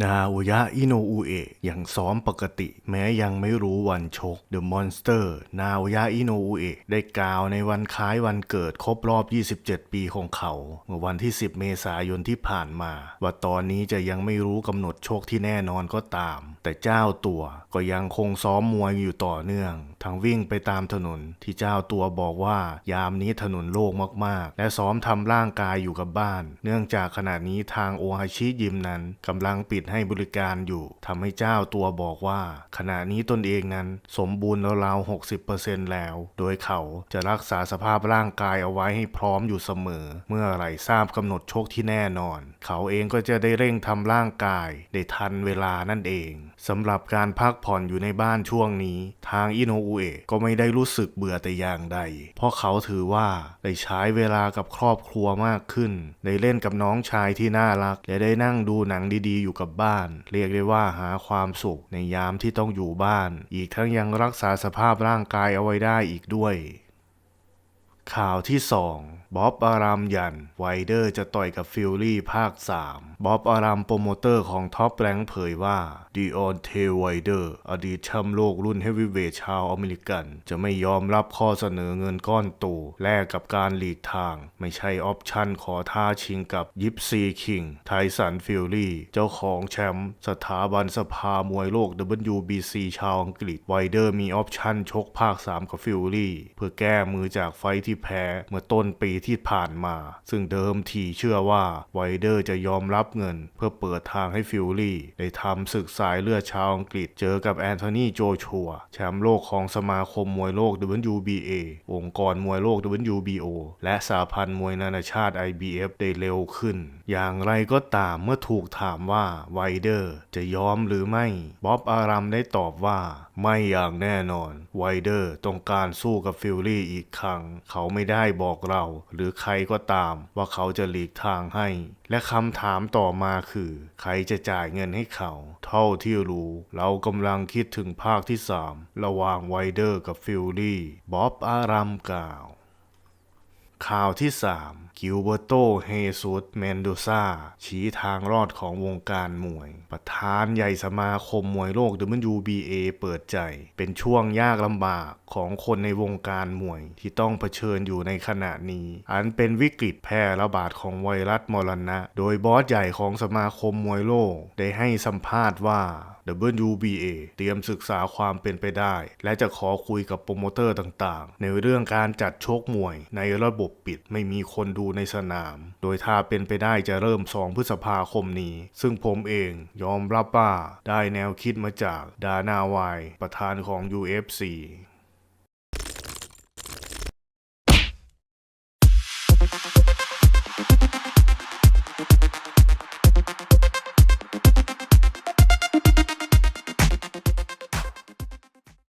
นาโอยะอิโนอุเอะยังซ้อมปกติ แม้ยังไม่รู้วันชก The Monster นาโอยะอิโนอุเอะได้กล่าวในวันคล้ายวันเกิดครบรอบ 27 ปีของเขา เมื่อวันที่ 10 เมษายนที่ผ่านมา ว่าตอนนี้จะยังไม่รู้กำหนดชกที่แน่นอนก็ตาม แต่เจ้าตัวก็ยังคงซ้อมมวยอยู่ต่อเนื่อง ทั้งวิ่งไปตามถนนที่เจ้าตัวบอกว่ายามนี้ถนนโล่งมากๆ และซ้อมทำร่างกายอยู่กับบ้าน เนื่องจากขณะนี้ทางโอฮาชิยิมนั้นกำลังปิดให้บริการอยู่ทำให้เจ้าตัวบอกว่า ขณะนี้ตนเองนั้นสมบูรณ์ราวๆ60%แล้ว โดยเขาจะรักษาสภาพร่างกายเอาไว้ให้พร้อมอยู่เสมอ เมื่อไหร่ทราบกำหนดโชคที่แน่นอน เขาเองก็จะได้เร่งทำร่างกาย ได้ทันเวลานั่นเองสำหรับการพักผ่อนอยู่ในบ้านช่วงนี้ ทางอินโนอุเอะก็ไม่ได้รู้สึกเบื่อแต่อย่างใด เพราะเขาถือว่าได้ใช้เวลากับครอบครัวมากขึ้น ได้เล่นกับน้องชายที่น่ารัก และได้นั่งดูหนังดีๆ อยู่กับบ้าน เรียกได้ว่าหาความสุขในยามที่ต้องอยู่บ้าน อีกทั้งยังรักษาสภาพร่างกายเอาไว้ได้อีกด้วย ข่าวที่ 2บ๊อบอารามยัน ไวเดอร์จะต่อยกับฟิลลี่ภาค 3บ๊อบอารามโปรโมเตอร์ของท็อปแรงเผยว่าดีออนเทไวเดอร์อดีตแชมป์โลกรุ่นเฮฟวีเวทชาวอเมริกัน จะไม่ยอมรับข้อเสนอเงินก้อนโตแลกกับการหลีกทาง ไม่ใช่ออปชั่นขอท้าชิงกับยิปซีคิงไทสันฟิลลี่เจ้าของแชมป์สถาบันสภามวยโลก WBC ชาวอังกฤษไวเดอร์มีออปชั่นชกภาค 3 กับฟิลลี่เพื่อแก้มือจากไฟท์ที่แพ้เมื่อต้นปีที่ผ่านมา ซึ่งเดิมทีเชื่อว่าไวเดอร์จะยอมรับเงิน เพื่อเปิดทางให้ฟิลลี่ได้ทำศึกสายเลือดชาวอังกฤษเจอกับแอนโทนีโจชัวแชมป์โลกของสมาคมมวยโลก WBA องค์กรมวยโลก WBO และสาพันธ์มวยนานาชาติ IBF ได้เร็วขึ้น อย่างไรก็ตามเมื่อถูกถามว่าไวเดอร์จะยอมหรือไม่บ๊อบอารัมได้ตอบว่า ไม่อย่างแน่นอน ไวเดอร์ต้องการสู้กับฟิลลี่อีกครั้ง เขาไม่ได้บอกเรา หรือใครก็ตามว่าเขาจะหลีกทางให้ และคำถามต่อมาคือ ใครจะจ่ายเงินให้เขา เท่าที่รู้ เรากำลังคิดถึงภาคที่ 3 ระหว่างไวเดอร์กับฟิลลี่บ๊อบอารัมกล่าว ข่าวที่ 3 กิวเบโตเฮซุสเมนโดซาชี้ทางรอดของวงการมวย ประธานใหญ่สมาคมมวยโลก WBA เปิดใจ เป็นช่วงยากลำบากของคนในวงการมวยที่ต้องเผชิญอยู่ในขณะนี้ อันเป็นวิกฤตแพร่ระบาดของไวรัสมรณะ โดยบอสใหญ่ของสมาคมมวยโลก ได้ให้สัมภาษณ์ว่า WBA เตรียมศึกษาความเป็นไปได้ และจะขอคุยกับโปรโมเตอร์ต่างๆ ในเรื่องการจัดชกมวยในระบบปิดไม่มีคนดูในสนาม โดยถ้าเป็นไปได้จะเริ่ม 2 พฤษภาคมนี้ ซึ่งผมเองยอมรับว่าได้แนวคิดมาจากดานาวายประธานของ UFC